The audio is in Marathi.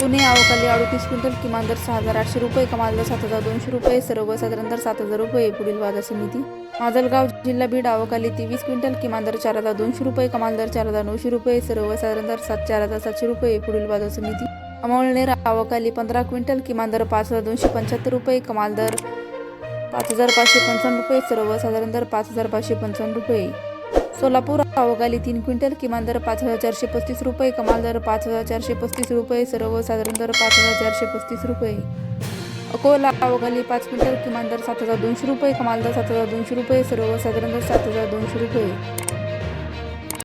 पुणे अवकाली अडतीस क्विंटल किमान दर सहा हजार आठशे रुपये कमाल दर सात हजार दोनशे रुपये सर्वसाधारण दर सात हजार रुपये पुढील बाजार समिती. माजलगाव जिल्हा बीड अवकाली तेवीस क्विंटल किमान दर चार हजार दोनशे रुपये कमाल दर चार हजार नऊशे रुपये सर्वसाधारण दर सात चार हजार सातशे रुपये पुढील बाजार समिती. अमळनेर अवकाली पंधरा क्विंटल किमान दर पाच हजार दोनशे पंच्याहत्तर रुपये कमाल दर पाच हजार पाचशे पंचावन्न रुपये सर्वसाधारण दर पाच हजार पाचशे पंचावन्न रुपये. सोलापूर अवकाली तीन क्विंटल किमान दर पाच हजार चारशे पस्तीस रुपये कमाल दर पाच हजार चारशे पस्तीस रुपये सर्वसाधारण दर पाच हजार चारशे पस्तीस रुपये. अकोला अवकाली पाच क्विंटल किमान दर सात हजार दोनशे रुपये कमाल दर सात हजार दोनशे रुपये सर्वसाधारण दर सात हजार दोनशे रुपये.